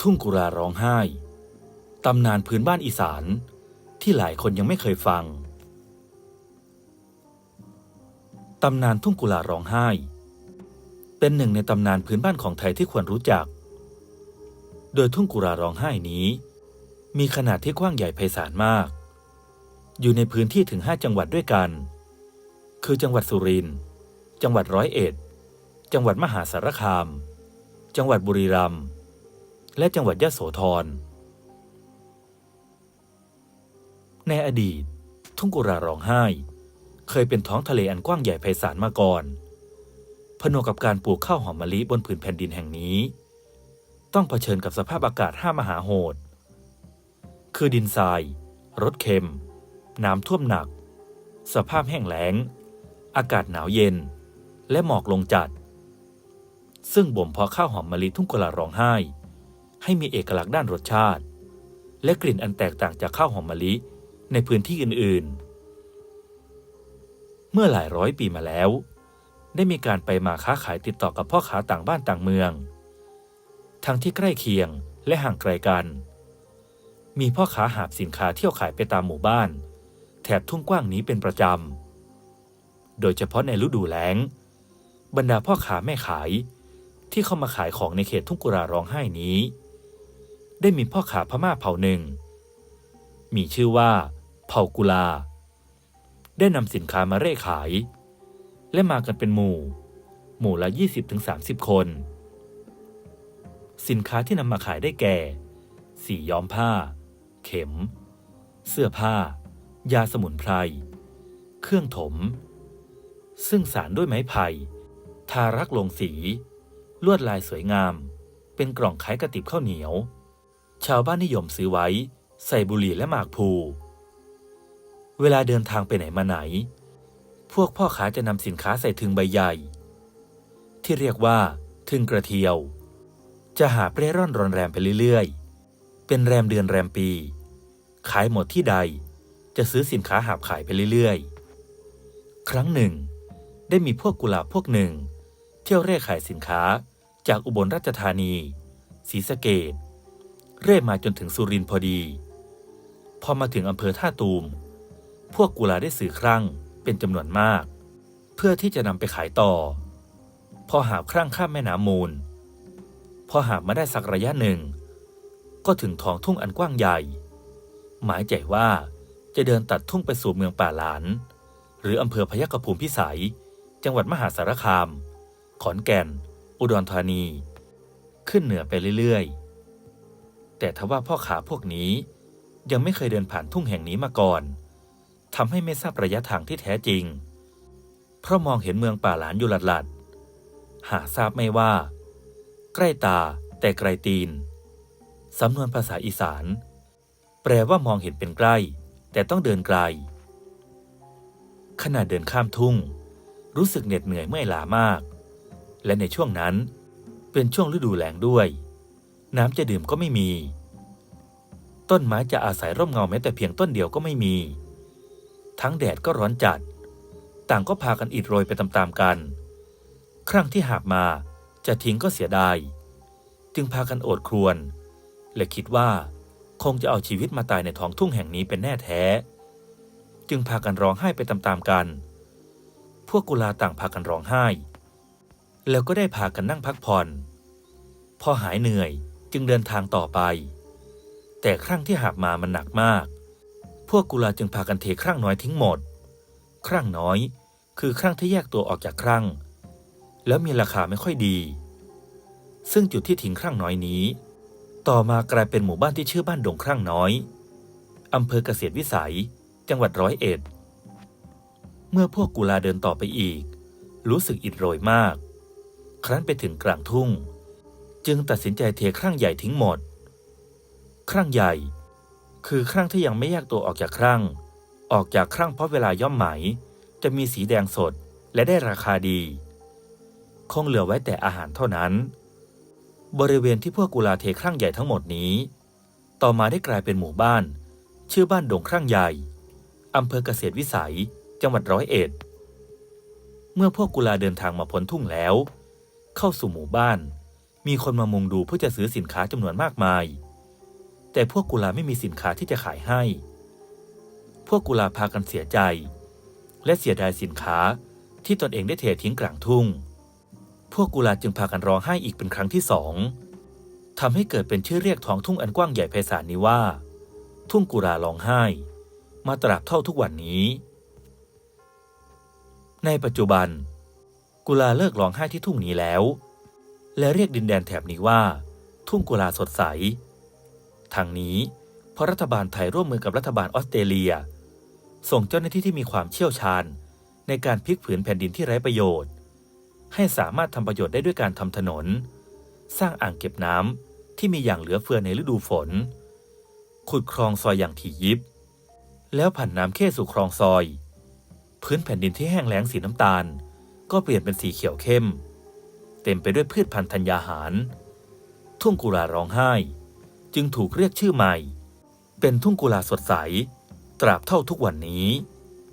ทุ่งกุราร้องไห้ ตำนานพื้นบ้านอีสานที่หลายคนยังไม่เคยฟัง ตำนานทุ่งกุลาร้องไห้ เป็นหนึ่งในตำนานพื้นบ้านของไทยที่ควรรู้จัก โดยทุ่งกุราร้องไห้นี้ มีขนาดที่กว้างใหญ่ไพศาลมาก อยู่ในพื้นที่ถึง5จังหวัดด้วยกัน คือจังหวัดสุรินทร์ จังหวัดร้อยเอ็ด จังหวัดมหาสารคาม จังหวัดบุรีรัมย์ และจังหวัดยะโสธร ในอดีต ทุ่งกุราร้องไห้ เคยเป็นท้องทะเลอันกว้างใหญ่ไพศาลมาก่อนผนวกกับการปลูกข้าวหอมมะลิบนผืนแผ่นดินแห่งนี้ ต้องเผชิญกับสภาพอากาศห้ามหาโหด คือดินทรายรสเค็ม น้ำท่วมหนัก สภาพแห้งแล้ง อากาศหนาวเย็น และหมอกลงจัด ซึ่งบ่มเพาะข้าวหอมมะลิทุ่งกุลาร้องไห้ ให้มีเอกลักษณ์ด้านรสชาติ และกลิ่นอันแตกต่างจากข้าวหอมมะลิในพื้นที่อื่นๆ เมื่อหลายร้อยปีมาแล้ว ได้มีการไปมาค้าขายติดต่อกับพ่อค้าต่างบ้านต่างเมือง ทั้งที่ใกล้เคียงและห่างไกลกัน มีพ่อค้าหาบสินค้าเที่ยวขายไปตามหมู่บ้าน แถบทุ่งกว้างนี้เป็นประจำ โดยเฉพาะในฤดูแล้ง บรรดาพ่อค้าแม่ขายที่เข้ามาขายของในเขตทุ่งกุราร้องไห้นี้ ได้มีพ่อค้าพม่าเผ่าหนึ่ง มีชื่อว่าเผ่ากุลา ได้นำสินค้ามาเร่ขาย และมากันเป็นหมู่ หมู่ละ 20-30 คน สินค้าที่นำมาขายได้แก่ สีย้อมผ้า เข็ม เสื้อผ้า ยาสมุนไพร เครื่องถม ซึ่งสารด้วยไม้ไผ่ ทารักลงสี ลวดลายสวยงาม เป็นกล่องขายกระติบข้าวเหนียว ชาวบ้านนิยมซื้อไว้ ใส่บุหรี่และหมากพลูเวลาเดินทางไปไหนมาไหน พวกพ่อค้าจะนำสินค้าใส่ถึงใบใหญ่ ที่เรียกว่าถึงกระเทียว จะหาเปร่ร่อนรอนแรมไปเรื่อยๆ เป็นแรมเดือนแรมปี ขายหมดที่ใด จะซื้อสินค้าหาบขายไปเรื่อยๆ ครั้งหนึ่ง ได้มีพวกกุหลาบพวกหนึ่ง เที่ยวเร่ขายสินค้าจากอุบลราชธานีศรีสะเกด เร่มาจนถึงสุรินพอดี พอมาถึงอำเภอท่าตูม พวกกุลาได้สื่อครั่งเป็นจำนวนมาก เพื่อที่จะนำไปขายต่อ พอหาบครั่งข้ามแม่น้ำมูล พอหาบมาได้สักระยะหนึ่ง ก็ถึงท้องทุ่งอันกว้างใหญ่ หมายใจว่าจะเดินตัดทุ่งไปสู่เมืองป่าหลาน หรืออำเภอพยัคฆภูมิพิสัย จังหวัดมหาสารคาม ขอนแก่น อุดรธานี ขึ้นเหนือไปเรื่อยๆ แต่ทว่าพ่อขาพวกนี้ ยังไม่เคยเดินผ่านทุ่งแห่งนี้มาก่อนทำให้ไม่ทราบระยะทางที่แท้จริง เพราะมองเห็นเมืองป่าหลานอยู่หลัดๆ หาทราบไม่ว่า ใกล้ตาแต่ไกลตีน สำนวนภาษาอีสาน แปลว่ามองเห็นเป็นใกล้ แต่ต้องเดินไกล ขณะเดินข้ามทุ่ง รู้สึกเหน็ดเหนื่อยเมื่อยล้ามาก และในช่วงนั้นเป็นช่วงฤดูแล้งด้วย น้ำจะดื่มก็ไม่มี ต้นไม้จะอาศัยร่มเงาแม้แต่เพียงต้นเดียวก็ไม่มี ทั้งแดดก็ร้อนจัด ต่างก็พากันอิดโรยไปตามๆกัน ครั้งที่หากมาจะทิ้งก็เสียดาย จึงพากันโอดครวญและคิดว่าคงจะเอาชีวิตมาตายในท้องทุ่งแห่งนี้เป็นแน่แท้ จึงพากันร้องไห้ไปตามๆกัน พวกกุลาต่างพากันร้องไห้ แล้วก็ได้พากันนั่งพักผ่อน พอหายเหนื่อย จึงเดินทางต่อไป แต่ครั้งที่หาบมามันหนักมาก พวกกุลาจึงพากันเทครั้งน้อยทิ้งหมด ครั้งน้อย คือครั้งที่แยกตัวออกจากครั้งแล้วมีราคาไม่ค่อยดี ซึ่งจุดที่ทิ้งครั้งน้อยนี้ ต่อมากลายเป็นหมู่บ้านที่ชื่อบ้านดงครั้งน้อยอำเภอเกษตรวิสัย จังหวัดร้อยเอ็ด เมื่อพวกกุลาเดินต่อไปอีก รู้สึกอิดโรยมาก ครั้นไปถึงกลางทุ่ง จึงตัดสินใจเทครั้งใหญ่ทิ้งหมด ครั้งใหญ่ คือครั้งที่ยังไม่แยกตัวออกจากครั้งออกจากครั้งเพราะเวลาย่อมไหม จะมีสีแดงสดและได้ราคาดี คงเหลือไว้แต่อาหารเท่านั้น บริเวณที่พวกกุลาเทครั้งใหญ่ทั้งหมดนี้ ต่อมาได้กลายเป็นหมู่บ้าน ชื่อบ้านดงครั้งใหญ่อำเภอเกษตรวิสัย จังหวัดร้อยเอ็ด เมื่อพวกกุลาเดินทางมาพ้นทุ่งแล้ว เข้าสู่หมู่บ้าน มีคนมามุงดูเพื่อจะซื้อสินค้าจำนวนมากมาย แต่พวกกุลาไม่มีสินค้าที่จะขายให้ พวกกุลาพากันเสียใจ และเสียดายสินค้าที่ตนเองได้เททิ้งกลางทุ่ง พวกกุลาจึงพากันร้องไห้อีกเป็นครั้งที่สองทำให้เกิดเป็นชื่อเรียกท้องทุ่งอันกว้างใหญ่ไพศาลนี้ว่า ทุ่งกุลาร้องไห้ มาตราบเท่าทุกวันนี้ ในปัจจุบัน กุลาเลิกร้องไห้ที่ทุ่งนี้แล้ว และเรียกดินแดนแถบนี้ว่า ทุ่งกุลาสดใส ทางนี้เพราะรัฐบาลไทยร่วมมือกับรัฐบาลออสเตรเลีย ส่งเจ้าหน้าที่ที่มีความเชี่ยวชาญ ในการพลิกผืนแผ่นดินที่ไร้ประโยชน์ ให้สามารถทำประโยชน์ได้ด้วยการทำถนน สร้างอ่างเก็บน้ำที่มีอย่างเหลือเฟือในฤดูฝน ขุดคลองซอยอย่างถี่ยิบ แล้วผันน้ำเข้สู่คลองซอย พื้นแผ่นดินที่แห้งแล้งสีน้ำตาล ก็เปลี่ยนเป็นสีเขียวเข้ม ต็มไปด้วยพืชพันธุ์ธัญญาหาร ทุ่งกุลาร้องไห้ จึงถูกเรียกชื่อใหม่ เป็นทุ่งกุลาสดใส ตราบเท่าทุกวันนี้